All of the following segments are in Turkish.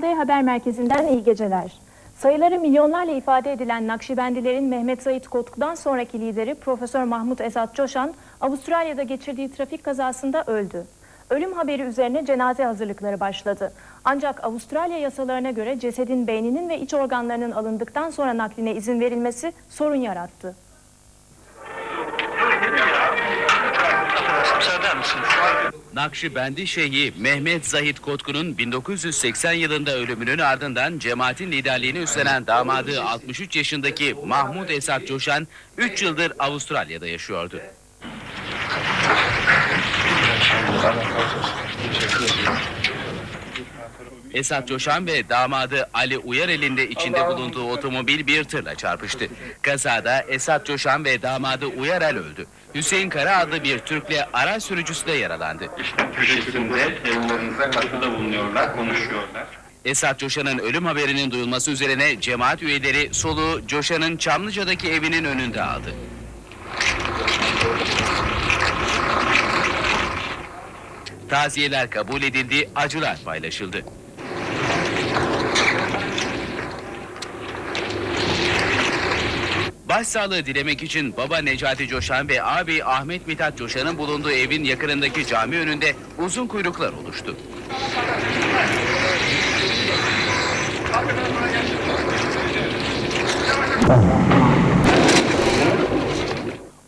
Kanal D Haber Merkezi'nden iyi geceler. Sayıları milyonlarla ifade edilen Nakşibendilerin Mehmet Zahit Kotk'dan sonraki lideri Profesör Mahmut Esat Coşan, Avustralya'da geçirdiği trafik kazasında öldü. Ölüm haberi üzerine cenaze hazırlıkları başladı. Ancak Avustralya yasalarına göre cesedin beyninin ve iç organlarının alındıktan sonra nakline izin verilmesi sorun yarattı. Nakşibendi Şeyhi Mehmet Zahit Kotku'nun 1980 yılında ölümünün ardından cemaatin liderliğini üstlenen damadı 63 yaşındaki Mahmut Esat Coşan 3 yıldır Avustralya'da yaşıyordu. Esat Coşan ve damadı Ali Uyarel'in de içinde bulunduğu otomobil bir tırla çarpıştı. Kazada Esat Coşan ve damadı Uyarel öldü. Hüseyin Kara adlı bir Türk'le araç sürücüsü de yaralandı. Köşesinde evlerinize katkıda bulunuyorlar, konuşuyorlar. Esat Coşan'ın ölüm haberinin duyulması üzerine cemaat üyeleri soluğu Coşan'ın Çamlıca'daki evinin önünde aldı. Taziyeler kabul edildi, acılar paylaşıldı. Başsağlığı dilemek için baba Necati Coşan ve abi Ahmet Mithat Coşan'ın bulunduğu evin yakınındaki cami önünde uzun kuyruklar oluştu.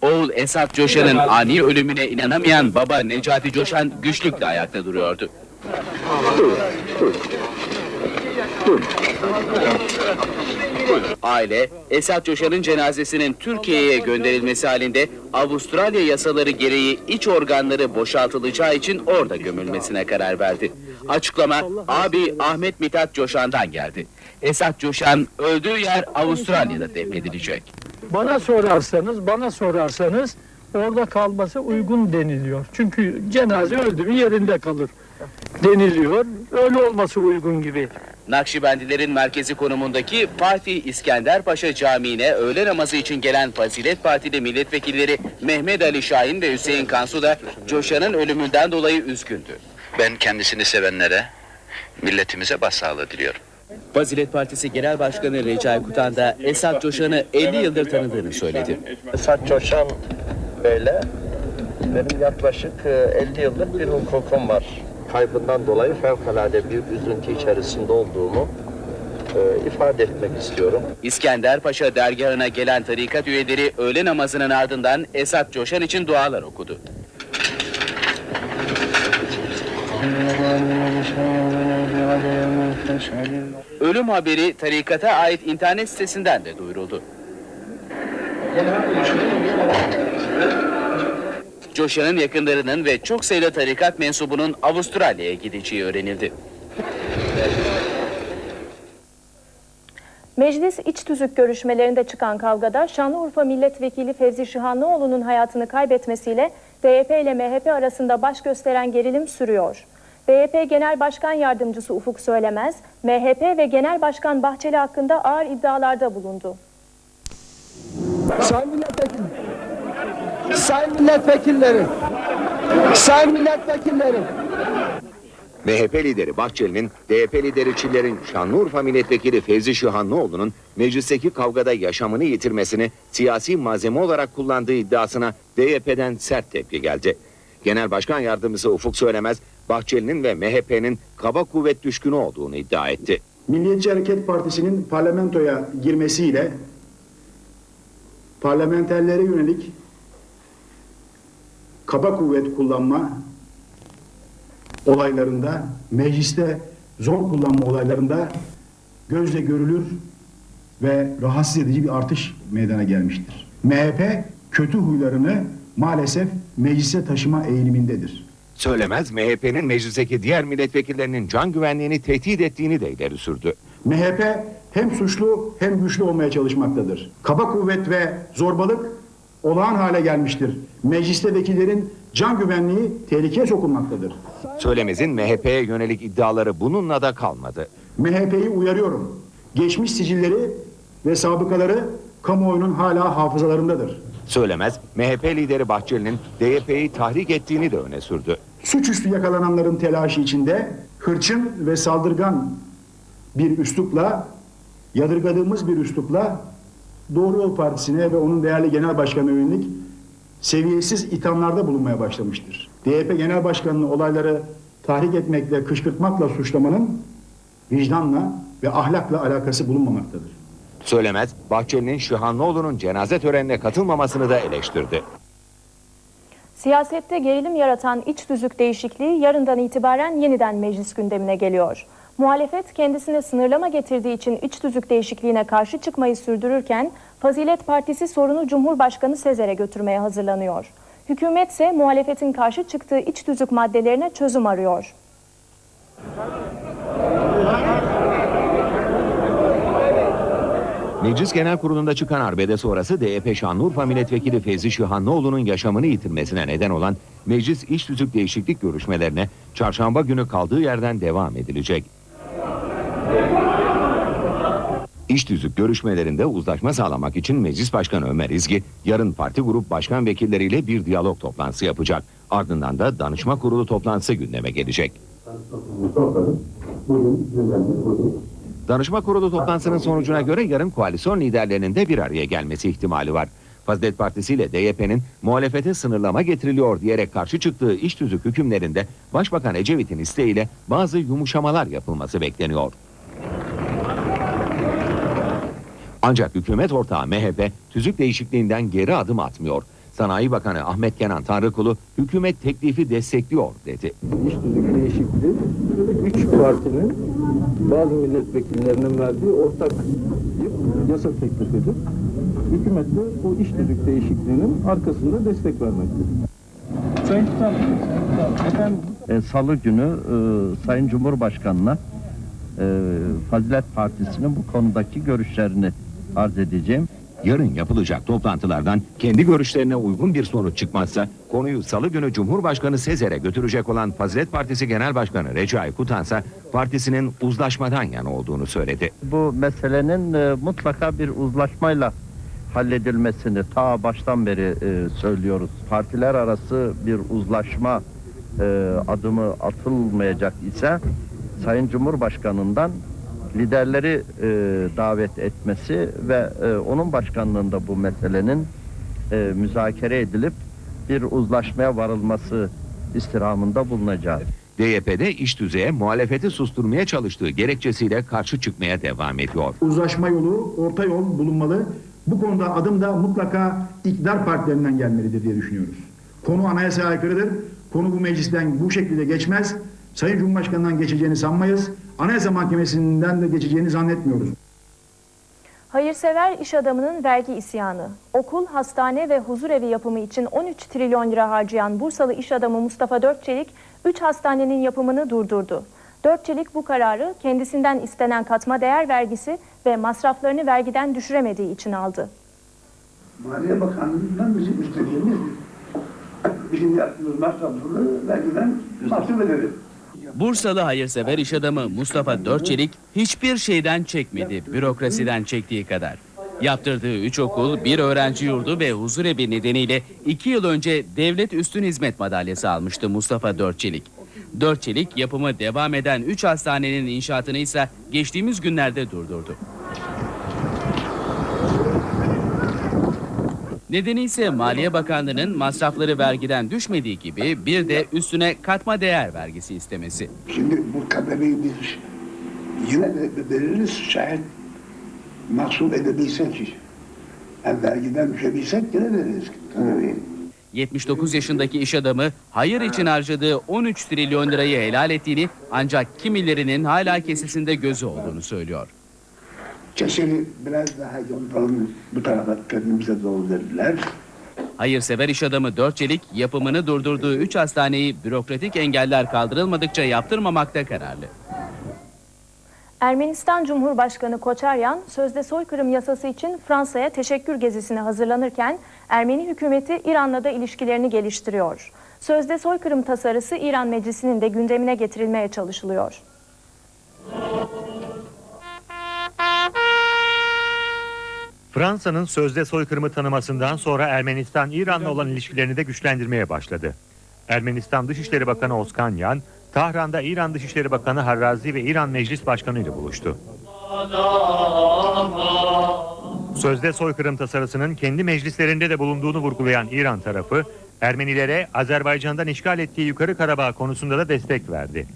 Oğul Esat Coşan'ın ani ölümüne inanamayan baba Necati Coşan güçlükle ayakta duruyordu. Aile, Esat Coşan'ın cenazesinin Türkiye'ye gönderilmesi halinde Avustralya yasaları gereği iç organları boşaltılacağı için orada gömülmesine karar verdi. Açıklama abi Ahmet Mithat Coşan'dan geldi. Esat Coşan öldüğü yer Avustralya'da defnedilecek. Bana sorarsanız, bana sorarsanız orada kalması uygun deniliyor. Çünkü cenaze öldü mü yerinde kalır deniliyor. Öyle olması uygun gibi. Nakşibendilerin merkezi konumundaki Fatih İskender Paşa Camii'ne öğle namazı için gelen Fazilet Partili milletvekilleri Mehmet Ali Şahin ve Hüseyin Kansu da Coşan'ın ölümünden dolayı üzgündü. Ben kendisini sevenlere, milletimize başsağlığı diliyorum. Fazilet Partisi Genel Başkanı Recai Kutan da Esat Coşan'ı 50 yıldır tanıdığını söyledi. Esat Coşan Bey'le benim yaklaşık e, 50 yıllık bir hukukum var. Kaybından dolayı fevkalade büyük üzüntü içerisinde olduğumu e, ifade etmek istiyorum. İskender Paşa dergahına gelen tarikat üyeleri öğle namazının ardından Esat Coşan için dualar okudu. Ölüm haberi tarikata ait internet sitesinden de duyuruldu. Coşan'ın yakınlarının ve çok sayıda tarikat mensubunun Avustralya'ya gideceği öğrenildi. Meclis iç tüzük görüşmelerinde çıkan kavgada Şanlıurfa Milletvekili Fevzi Şihanlıoğlu'nun hayatını kaybetmesiyle DYP ile MHP arasında baş gösteren gerilim sürüyor. DYP Genel Başkan Yardımcısı Ufuk Söylemez, MHP ve Genel Başkan Bahçeli hakkında ağır iddialarda bulundu. Sayın milletvekili. Sayın milletvekilleri. Sayın milletvekilleri. MHP lideri Bahçeli'nin, DYP lideri Çiller'in Şanlıurfa milletvekili Fevzi Şihanlıoğlu'nun meclisteki kavgada yaşamını yitirmesini siyasi malzeme olarak kullandığı iddiasına DYP'den sert tepki geldi. Genel Başkan Yardımcısı Ufuk Söylemez, Bahçeli'nin ve MHP'nin kaba kuvvet düşkünü olduğunu iddia etti. Milliyetçi Hareket Partisi'nin parlamentoya girmesiyle parlamenterlere yönelik kaba kuvvet kullanma olaylarında, mecliste zor kullanma olaylarında gözle görülür ve rahatsız edici bir artış meydana gelmiştir. MHP kötü huylarını maalesef meclise taşıma eğilimindedir. Söylemez, MHP'nin meclisteki diğer milletvekillerinin can güvenliğini tehdit ettiğini de ileri sürdü. MHP hem suçlu hem güçlü olmaya çalışmaktadır. Kaba kuvvet ve zorbalık olağan hale gelmiştir. Mecliste vekillerin can güvenliği tehlikeye sokulmaktadır. Söylemez'in MHP'ye yönelik iddiaları bununla da kalmadı. MHP'yi uyarıyorum. Geçmiş sicilleri ve sabıkaları kamuoyunun hala hafızalarındadır. Söylemez, MHP lideri Bahçeli'nin DYP'yi tahrik ettiğini de öne sürdü. Suçüstü yakalananların telaşı içinde hırçın ve saldırgan bir üslupla, yadırgadığımız bir üslupla Doğru Yol Partisi'ne ve onun değerli genel başkanına yönelik seviyesiz ithamlarda bulunmaya başlamıştır. DYP Genel Başkanı'nı olayları tahrik etmekle, kışkırtmakla suçlamanın vicdanla ve ahlakla alakası bulunmamaktadır. Söylemez, Bahçeli'nin Şihanlıoğlu'nun cenaze törenine katılmamasını da eleştirdi. Siyasette gerilim yaratan iç tüzük değişikliği yarından itibaren yeniden meclis gündemine geliyor. Muhalefet kendisine sınırlama getirdiği için iç tüzük değişikliğine karşı çıkmayı sürdürürken Fazilet Partisi sorunu Cumhurbaşkanı Sezer'e götürmeye hazırlanıyor. Hükümet ise muhalefetin karşı çıktığı iç tüzük maddelerine çözüm arıyor. Meclis Genel Kurulu'nda çıkan arbede sonrası DYP Şanlıurfa Milletvekili Fevzi Şihanlıoğlu'nun yaşamını yitirmesine neden olan meclis iş tüzük değişiklik görüşmelerine çarşamba günü kaldığı yerden devam edilecek. İş tüzük görüşmelerinde uzlaşma sağlamak için Meclis Başkanı Ömer İzgi yarın parti grup başkan vekilleriyle bir diyalog toplantısı yapacak. Ardından da danışma kurulu toplantısı gündeme gelecek. Danışma kurulu toplantısının sonucuna göre yarın koalisyon liderlerinin de bir araya gelmesi ihtimali var. Fazilet Partisi ile DYP'nin muhalefete sınırlama getiriliyor diyerek karşı çıktığı iş tüzük hükümlerinde Başbakan Ecevit'in isteğiyle bazı yumuşamalar yapılması bekleniyor. Ancak hükümet ortağı MHP tüzük değişikliğinden geri adım atmıyor. Sanayi Bakanı Ahmet Kenan Tanrıkulu hükümet teklifi destekliyor dedi. İş tüzük değişikliği üç partinin bazı milletvekillerinin verdiği ortak yasa teklifidir. Hükümet de bu iş tüzük değişikliğinin arkasında destek vermektedir. Sayın Tutan, efendim... E, Salı günü e, Sayın Cumhurbaşkanı'na e, Fazilet Partisi'nin bu konudaki görüşlerini arz edeceğim. Yarın yapılacak toplantılardan kendi görüşlerine uygun bir sonuç çıkmazsa konuyu salı günü Cumhurbaşkanı Sezer'e götürecek olan Fazilet Partisi Genel Başkanı Recai Kutansa partisinin uzlaşmadan yana olduğunu söyledi. Bu meselenin e, mutlaka bir uzlaşmayla halledilmesini ta baştan beri e, söylüyoruz. Partiler arası bir uzlaşma e, adımı atılmayacak ise Sayın Cumhurbaşkanı'ndan liderleri e, davet etmesi ve e, onun başkanlığında bu meselenin e, müzakere edilip bir uzlaşmaya varılması istirhamında bulunacağız. DYP'de iş düzeye muhalefeti susturmaya çalıştığı gerekçesiyle karşı çıkmaya devam ediyor. Uzlaşma yolu, orta yol bulunmalı. Bu konuda adım da mutlaka iktidar partilerinden gelmelidir diye düşünüyoruz. Konu anayasaya aykırıdır. Konu bu meclisten bu şekilde geçmez. Sayın Cumhurbaşkanı'ndan geçeceğini sanmayız. Anayasa Mahkemesi'nden de geçeceğini zannetmiyoruz. Hayırsever iş adamının vergi isyanı. Okul, hastane ve huzurevi yapımı için 13 trilyon lira harcayan Bursalı iş adamı Mustafa Dörtçelik, 3 hastanenin yapımını durdurdu. Dörtçelik bu kararı kendisinden istenen katma değer vergisi ve masraflarını vergiden düşüremediği için aldı. Maliye Bakanlığı'ndan bizim istediğimiz bizim yaptığımız masrafları vergiden mahsup edelim. Bursalı hayırsever iş adamı Mustafa Dörtçelik hiçbir şeyden çekmedi, bürokrasiden çektiği kadar. Yaptırdığı üç okul, bir öğrenci yurdu ve huzurevi nedeniyle iki yıl önce Devlet Üstün Hizmet Madalyası almıştı Mustafa Dörtçelik. Dörtçelik yapımı devam eden üç hastanenin inşaatını ise geçtiğimiz günlerde durdurdu. Nedeni ise Maliye Bakanlığı'nın masrafları vergiden düşmediği gibi bir de üstüne katma değer vergisi istemesi. Şimdi bu kademeyi biz yine de veririz şayet mahsup edebilsek. Yani vergiden düşebilsek yine veririz kademeyi. 79 yaşındaki iş adamı hayır için harcadığı 13 trilyon lirayı helal ettiğini ancak kimilerinin hala kesesinde gözü olduğunu söylüyor. Keseli biraz daha yontalım bu tarafa kendimize doğru dediler. Hayırsever iş adamı Dörtçelik yapımını durdurduğu 3 hastaneyi bürokratik engeller kaldırılmadıkça yaptırmamakta kararlı. Ermenistan Cumhurbaşkanı Koçaryan, sözde soykırım yasası için Fransa'ya teşekkür gezisine hazırlanırken Ermeni hükümeti İran'la da ilişkilerini geliştiriyor. Sözde soykırım tasarısı İran Meclisi'nin de gündemine getirilmeye çalışılıyor. Fransa'nın sözde soykırımı tanımasından sonra Ermenistan İran'la olan ilişkilerini de güçlendirmeye başladı. Ermenistan Dışişleri Bakanı Özkan Yan, Tahran'da İran Dışişleri Bakanı Harrazi ve İran Meclis Başkanı ile buluştu. Sözde soykırım tasarısının kendi meclislerinde de bulunduğunu vurgulayan İran tarafı, Ermenilere Azerbaycan'dan işgal ettiği Yukarı Karabağ konusunda da destek verdi.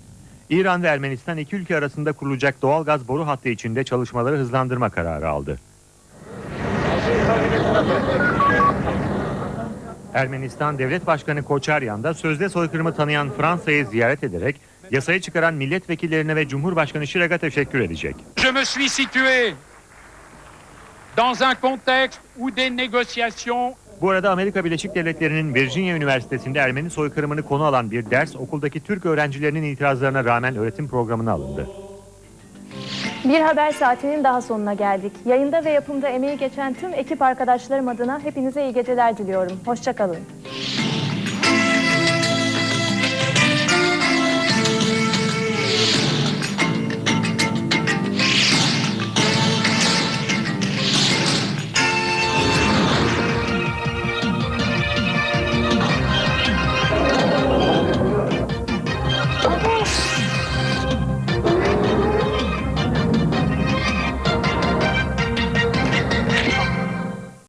İran ve Ermenistan iki ülke arasında kurulacak doğal gaz boru hattı içinde çalışmaları hızlandırma kararı aldı. Ermenistan Devlet Başkanı Koçaryan da sözde soykırımı tanıyan Fransa'yı ziyaret ederek yasayı çıkaran milletvekillerine ve Cumhurbaşkanı Şirak'a teşekkür edecek. Je me suis situé dans un contexte où des négociations Bu arada Amerika Birleşik Devletleri'nin Virginia Üniversitesi'nde Ermeni soykırımını konu alan bir ders okuldaki Türk öğrencilerinin itirazlarına rağmen öğretim programına alındı. Bir haber saatinin daha sonuna geldik. Yayında ve yapımda emeği geçen tüm ekip arkadaşlarım adına hepinize iyi geceler diliyorum. Hoşçakalın.